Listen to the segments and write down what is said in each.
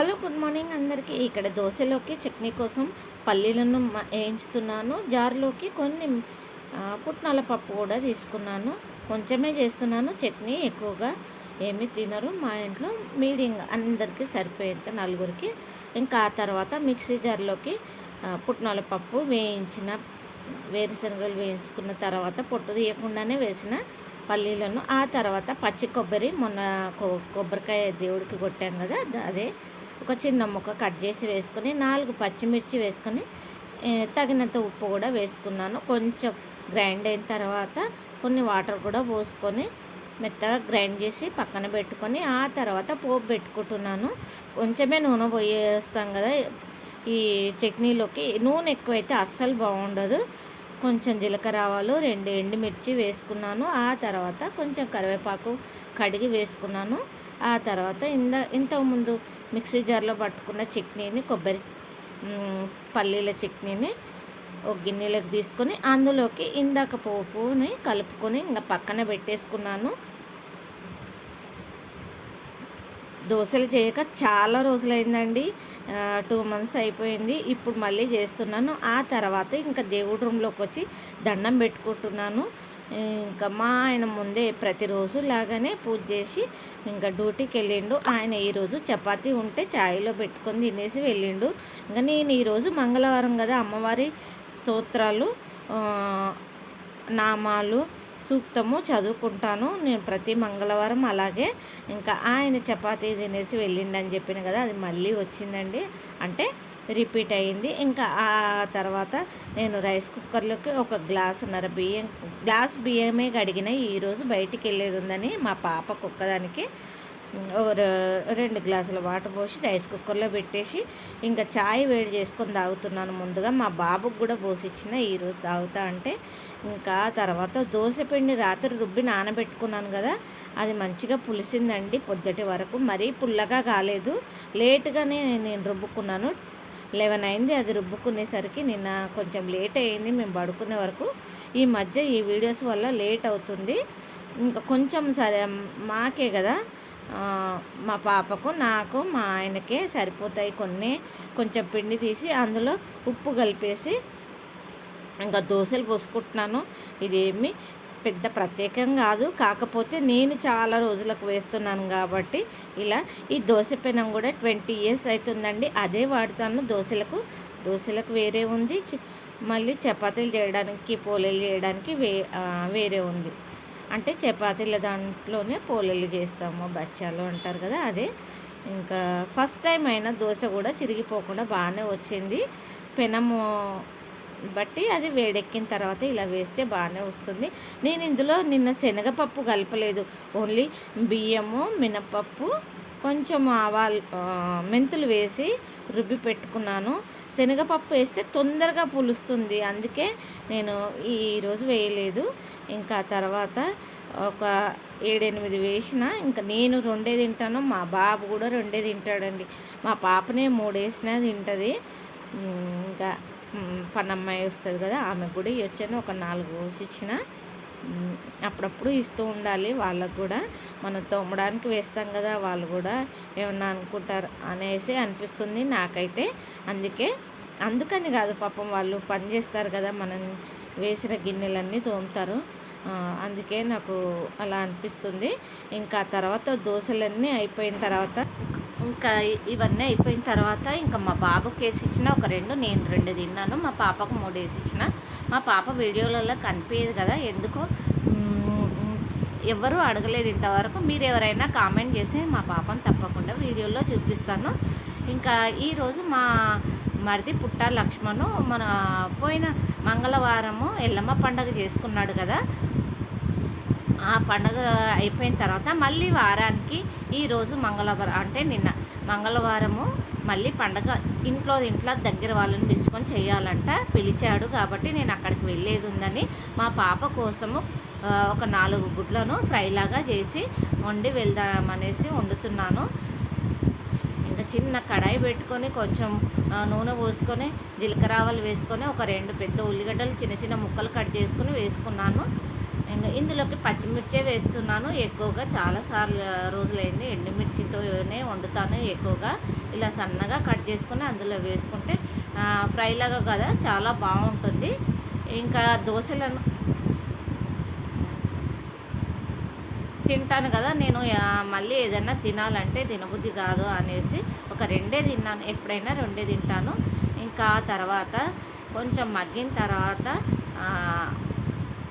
Hello good morning అందరికీ. ఇక్కడ దోశలోకి చట్నీ కోసం పల్లీలను వేయించుతున్నాను జార్లోకి కొన్ని పుట్నాల పప్పు కూడా తీసుకున్నాను. కొంచెమే చేస్తున్నాను. చట్నీ ఎక్కువగా ఏమి తినరు. మా ఇంట్లో మీడియం అందరికీ సరిపోయేంత నలుగురికి. ఇంకా ఆ తర్వాత మిక్సీ జార్లోకి పుట్నాల పప్పు వేయించిన వేరుశనగలు వేయించుకున్న తర్వాత పొట్టు తీయకుండానే వేసిన పల్లీలను ఆ తర్వాత పచ్చి కొబ్బరి మొన్న కొ- కొబ్బరికాయ దేవుడికి కొట్టాం కదా అదే ఒక చిన్న ముక్క కట్ చేసి వేసుకొని నాలుగు పచ్చిమిర్చి వేసుకొని తగినంత ఉప్పు కూడా వేసుకున్నాను. కొంచెం గ్రైండ్ అయిన తర్వాత కొన్ని వాటర్ కూడా పోసుకొని మెత్తగా గ్రైండ్ చేసి పక్కన పెట్టుకొని ఆ తర్వాత పోపు పెట్టుకుంటున్నాను. కొంచెమే నూనె పోయేస్తాం కదా ఈ చట్నీలోకి. నూనె ఎక్కువైతే అస్సలు బాగుండదు. కొంచెం జీలకర్ర ఆవాలు రెండు ఎండుమిర్చి వేసుకున్నాను. ఆ తర్వాత కొంచెం కరివేపాకు కడిగి వేసుకున్నాను. ఆ తర్వాత ఇంద ఇంతకుముందు మిక్సీ జార్లో పట్టుకున్న చట్నీని కొబ్బరి పల్లీల చట్నీని ఒక గిన్నెలోకి తీసుకొని అందులోకి ఇందాక పోపుని కలుపుకొని ఇంకా పక్కన పెట్టేసుకున్నాను. దోశలు చేయక చాలా రోజులైందండి. టూ మంత్స్ అయిపోయింది. ఇప్పుడు మళ్ళీ చేస్తున్నాను. ఆ తర్వాత ఇంకా దేవుడి రూమ్లోకి వచ్చి దండం పెట్టుకుంటున్నాను. ఇంకా మా ఆయన ముందే ప్రతిరోజు లాగానే పూజ చేసి ఇంకా డ్యూటీకి వెళ్ళిండు. ఆయన ఈరోజు చపాతీ ఉంటే ఛాయ్లో పెట్టుకొని తినేసి వెళ్ళిండు. ఇంకా నేను ఈరోజు మంగళవారం కదా అమ్మవారి స్తోత్రాలు నామాలు సూక్తము చదువుకుంటాను. నేను ప్రతి మంగళవారం అలాగే ఇంకా ఆయన చపాతీ తినేసి వెళ్ళిండని చెప్పిన కదా అది మళ్ళీ వచ్చిందండి. అంటే రిపీట్ అయింది ఇంకా ఆ తర్వాత నేను రైస్ కుక్కర్లోకి ఒక గ్లాసున్నర బియ్యం గ్లాస్ బియ్యమే కడిగిన ఈరోజు బయటికి వెళ్ళేది ఉందని మా పాప కుక్కదానికి ఒక రెండు గ్లాసుల వాటర్ పోసి రైస్ కుక్కర్లో పెట్టేసి ఇంకా చాయ్ వేడి చేసుకొని తాగుతున్నాను ముందుగా. మా బాబుకు కూడా పోసిచ్చిన ఈరోజు తాగుతా అంటే ఇంకా తర్వాత దోశ పిండి రాత్రి రుబ్బి నానబెట్టుకున్నాను కదా అది మంచిగా పులిసిందండి పొద్దుటి వరకు. మరీ పుల్లగా కాలేదు. లేటుగానే నేను రుబ్బుకున్నాను. లెవెన్ అయింది అది రుబ్బుకునేసరికి నిన్న కొంచెం లేట్ అయింది మేము పడుకునే వరకు. ఈ మధ్య ఈ వీడియోస్ వల్ల లేట్ అవుతుంది. ఇంకా కొంచెం సరే మాకే కదా. మా పాపకు నాకు మా ఆయనకే సరిపోతాయి కొన్ని. కొంచెం పిండి తీసి అందులో ఉప్పు కలిపేసి ఇంకా దోశలు పోసుకుంటున్నాను. ఇదేమి పెద్ద ప్రత్యేకం కాదు. కాకపోతే నేను చాలా రోజులకు వేస్తున్నాను కాబట్టి ఇలా ఈ దోశ పెనం కూడా ట్వంటీ ఇయర్స్ అవుతుందండి. అదే వాడుతాను. దోశలకు దోశలకు వేరే ఉంది. మళ్ళీ చపాతీలు చేయడానికి పోలేలు చేయడానికి వే వేరే ఉంది. అంటే చపాతీల దాంట్లోనే పోలేలు చేస్తాము. బచ్చాలు అంటారు కదా అదే. ఇంకా ఫస్ట్ టైం అయినా దోశ కూడా చిరిగిపోకుండా బాగానే వచ్చింది. పెనము బట్టి అది వేడెక్కిన తర్వాత ఇలా వేస్తే బాగానే వస్తుంది. నేను ఇందులో నిన్న శనగపప్పు కలపలేదు. ఓన్లీ బియ్యము మినపప్పు కొంచెం ఆవాలు మెంతులు వేసి రుబ్బి పెట్టుకున్నాను. శనగపప్పు వేస్తే తొందరగా పులుస్తుంది. అందుకే నేను ఈరోజు వేయలేదు. ఇంకా తర్వాత ఒక ఏడెనిమిది వేసిన ఇంకా నేను రెండే తింటాను. మా బాబు కూడా రెండే తింటాడండి. మా పాపనే మూడు వేసినా తింటుంది ఇంకా పనమ్మాయి వస్తుంది కదా ఆమె కూడా వచ్చాను ఒక నాలుగు కోసి ఇచ్చిన అప్పుడప్పుడు ఇస్తూ ఉండాలి వాళ్ళకు కూడా. మనం తోమడానికి వేస్తాం కదా వాళ్ళు కూడా ఏమన్నా అనుకుంటారు అనేసి అనిపిస్తుంది నాకైతే. అందుకే అందుకని కాదు పాపం వాళ్ళు పని చేస్తారు కదా మనం వేసిన గిన్నెలన్నీ తోముతారు. అందుకే నాకు అలా అనిపిస్తుంది. ఇంకా తర్వాత దోశలన్నీ అయిపోయిన తర్వాత ఇంకా ఇవన్నీ అయిపోయిన తర్వాత ఇంకా మా బాబుకి వేసి ఇచ్చిన ఒక రెండు నేను రెండు తిన్నాను. మా పాపకు మూడు వేసి ఇచ్చిన. మా పాప వీడియోలలో కనిపించదు కదా. ఎందుకో? ఎవరూ ఎవరు అడగలేదు ఇంతవరకు. మీరు ఎవరైనా కామెంట్ చేసి మా పాపను తప్పకుండా వీడియోలో చూపిస్తాను. ఇంకా ఈరోజు మా మరిది పుట్ట లక్ష్మణు మన పోయిన మంగళవారము ఎల్లమ్మ పండగ చేసుకున్నాడు కదా. ఆ పండగ అయిపోయిన తర్వాత మళ్ళీ వారానికి ఈరోజు మంగళవారం అంటే నిన్న మంగళవారము మళ్ళీ పండగ ఇంట్లో ఇంట్లో దగ్గర వాళ్ళని పిలుచుకొని చేయాలంట. పిలిచాడు కాబట్టి నేను అక్కడికి వెళ్ళేది ఉందని మా పాప కోసము ఒక నాలుగు గుడ్లను ఫ్రైలాగా చేసి వండి వెళ్దామనేసి వండుతున్నాను. ఇంకా చిన్న కడాయి పెట్టుకొని కొంచెం నూనె పోసుకొని జీలకర్ర ఆవాలు వేసుకొని ఒక రెండు పెద్ద ఉల్లిగడ్డలు చిన్న చిన్న ముక్కలు కట్ చేసుకొని వేసుకున్నాను. ఇంకా ఇందులోకి పచ్చిమిర్చే వేస్తున్నాను. ఎక్కువగా చాలా సార్లు రోజులైంది ఎండుమిర్చితోనే వండుతాను ఎక్కువగా. ఇలా సన్నగా కట్ చేసుకుని అందులో వేసుకుంటే ఫ్రైలాగా కదా చాలా బాగుంటుంది. ఇంకా దోశలను తింటాను కదా నేను మళ్ళీ ఏదైనా తినాలంటే తినబుద్ధి కాదు అనేసి ఒక రెండే తిన్నాను. ఎప్పుడైనా రెండే తింటాను. ఇంకా తర్వాత కొంచెం మగ్గిన తర్వాత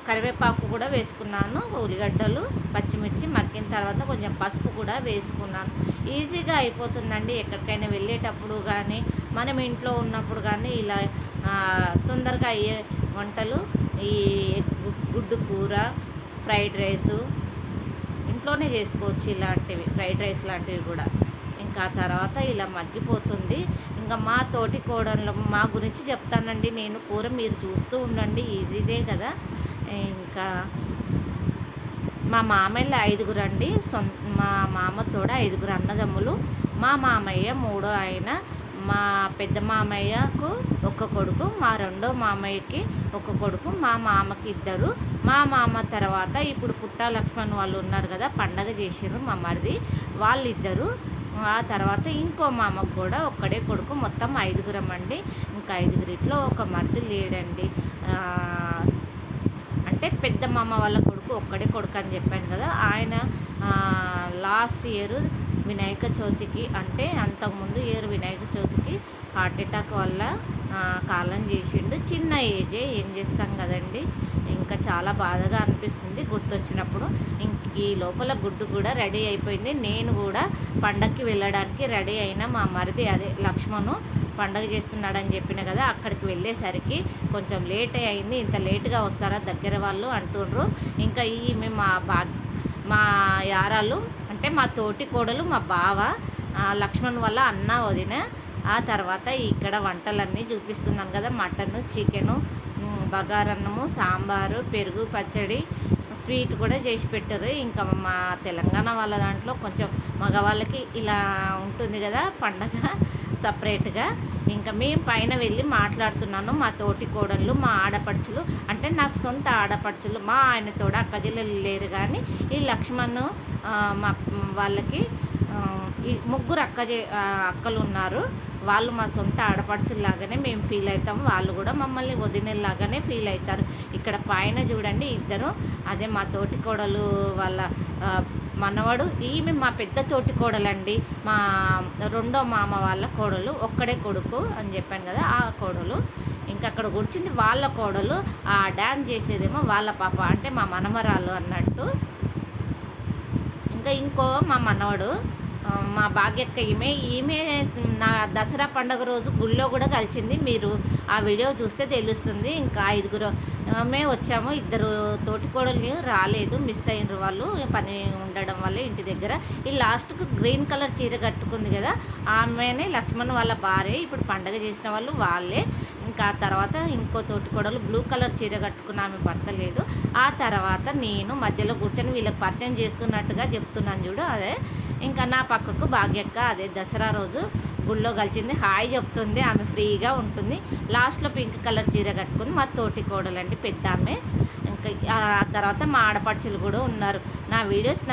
కరివేపాకు కూడా వేసుకున్నాను ఉల్లిగడ్డలు పచ్చిమిర్చి మగ్గిన తర్వాత కొంచెం పసుపు కూడా వేసుకున్నాను. ఈజీగా అయిపోతుందండి ఎక్కడికైనా వెళ్ళేటప్పుడు కానీ మనం ఇంట్లో ఉన్నప్పుడు కానీ ఇలా తొందరగా అయ్యే వంటలు ఈ గుడ్డు కూర ఫ్రైడ్ రైసు ఇంట్లోనే చేసుకోవచ్చు ఇలాంటివి ఫ్రైడ్ రైస్ లాంటివి కూడా. ఇంకా తర్వాత ఇలా మగ్గిపోతుంది. ఇంకా మా తోటి కోడళ్ళు మా గురించి చెప్తానండి నేను కూర మీరు చూస్తూ ఉండండి ఈజీదే కదా. ఇంకా మా మామయ్య ఐదుగురు అండి. సొంత మా మామ తోడ ఐదుగురు అన్నదమ్ములు. మా మామయ్య మూడో ఆయన. మా పెద్ద మామయ్యకు ఒక కొడుకు మా రెండో మామయ్యకి ఒక కొడుకు మా మామకి ఇద్దరు. మా మామ తర్వాత ఇప్పుడు పుట్టా లక్ష్మణ్ వాళ్ళు ఉన్నారు కదా పండగ చేసారు మా మరిది. వాళ్ళిద్దరు. ఆ తర్వాత ఇంకో మామకు కూడా ఒక్కడే కొడుకు మొత్తం ఐదుగురం అండి. ఇంకా ఐదుగురిట్లో ఒక మరిది లేడండి. అంటే పెద్ద మామ వాళ్ళ కొడుకు ఒక్కడే కొడుకు అని చెప్పాను కదా ఆయన లాస్ట్ ఇయర్ వినాయక చవితికి అంటే అంతకుముందు ఇయర్ వినాయక చవితికి హార్ట్ అటాక్ వల్ల కాలం చేసిండు. చిన్న ఏజే ఏం చేస్తాం కదండి? ఇంకా చాలా బాధగా అనిపిస్తుంది గుర్తొచ్చినప్పుడు. ఇంక ఈ లోపల గుడ్డు కూడా రెడీ అయిపోయింది. నేను కూడా పండక్కి వెళ్ళడానికి రెడీ అయిన మా మరిది అదే లక్ష్మణు. పండగ చేస్తున్నాడని చెప్పిన కదా అక్కడికి వెళ్ళేసరికి కొంచెం లేట్ అయింది. ఇంత లేట్గా వస్తారా దగ్గర వాళ్ళు అంటుండ్రు. ఇంకా ఈ మేము మా బా మా యారాలు అంటే మా తోటి కోడలు మా బావ లక్ష్మణ్ వల్ల అన్న వదిన ఆ తర్వాత ఇక్కడ వంటలన్నీ చూపిస్తున్నాను కదా. మటను చికెను బగారన్నము సాంబారు పెరుగు పచ్చడి స్వీట్ కూడా చేసి పెట్టారు. ఇంకా మా తెలంగాణ వాళ్ళ దాంట్లో కొంచెం మగవాళ్ళకి ఇలా ఉంటుంది కదా పండగ. సపరేట్గా ఇంకా మేము పైన వెళ్ళి మాట్లాడుతున్నాను. మా తోటి కోడళ్ళు మా ఆడపడుచులు. అంటే నాకు సొంత ఆడపడుచులు. మా ఆయన తోడ అక్కజిల్లలు లేరు కానీ ఈ లక్ష్మణ్ మా వాళ్ళకి ఈ ముగ్గురు అక్క అక్కలు ఉన్నారు. వాళ్ళు మా సొంత ఆడపడుచులాగానే మేము ఫీల్ అవుతాం. వాళ్ళు కూడా మమ్మల్ని వదినలాగానే ఫీల్ అవుతారు. ఇక్కడ పైన చూడండి ఇద్దరు. అదే మా తోటి కోడలు వాళ్ళ మనవడు ఈమె మా పెద్ద తోటి కోడలండి. మా రెండో మామ వాళ్ళ కోడలు ఒక్కడే కొడుకు అని చెప్పాను కదా ఆ కోడలు. ఇంకా అక్కడ కూర్చుంది వాళ్ళ కోడలు. ఆ డ్యాన్స్ చేసేదేమో వాళ్ళ పాప అంటే మా మనమరాలు అన్నట్టు. ఇంకా ఇంకో మా మనవడు మా భాగ్యక్క ఈమె ఈమె నా దసరా పండుగ రోజు గుళ్ళో కూడా కలిసింది. మీరు ఆ వీడియో చూస్తే తెలుస్తుంది. ఇంకా ఐదుగురు మే వచ్చాము. ఇద్దరు తోటికోడలు రాలేదు. మిస్ అయిన వాళ్ళు. పని ఉండడం వల్ల ఇంటి దగ్గర. ఈ లాస్ట్కు గ్రీన్ కలర్ చీర కట్టుకుంది కదా. ఆమెనే లక్ష్మణ్ వాళ్ళ భార్య. ఇప్పుడు పండగ చేసిన వాళ్ళు వాళ్ళే. ఇంకా తర్వాత ఇంకో తోటి కోడలు బ్లూ కలర్ చీర కట్టుకున్న ఆమె భర్త లేదు. ఆ తర్వాత నేను మధ్యలో కూర్చొని వీళ్ళకి పరిచయం చేస్తున్నట్టుగా చెప్తున్నాను చూడు అదే. ఇంకా నా పక్కకు భాగ్యక్క అదే దసరా రోజు గుళ్ళో కలిసింది. హాయ్ చెప్తుంది. ఆమె ఫ్రీగా ఉంటుంది. లాస్ట్లో పింక్ కలర్ చీర కట్టుకుంది. మా తోటి కోడలండి పెద్ద ఆమె. ఇంకా ఆ తర్వాత మా ఆడపడుచులు కూడా ఉన్నారు. నా వీడియోస్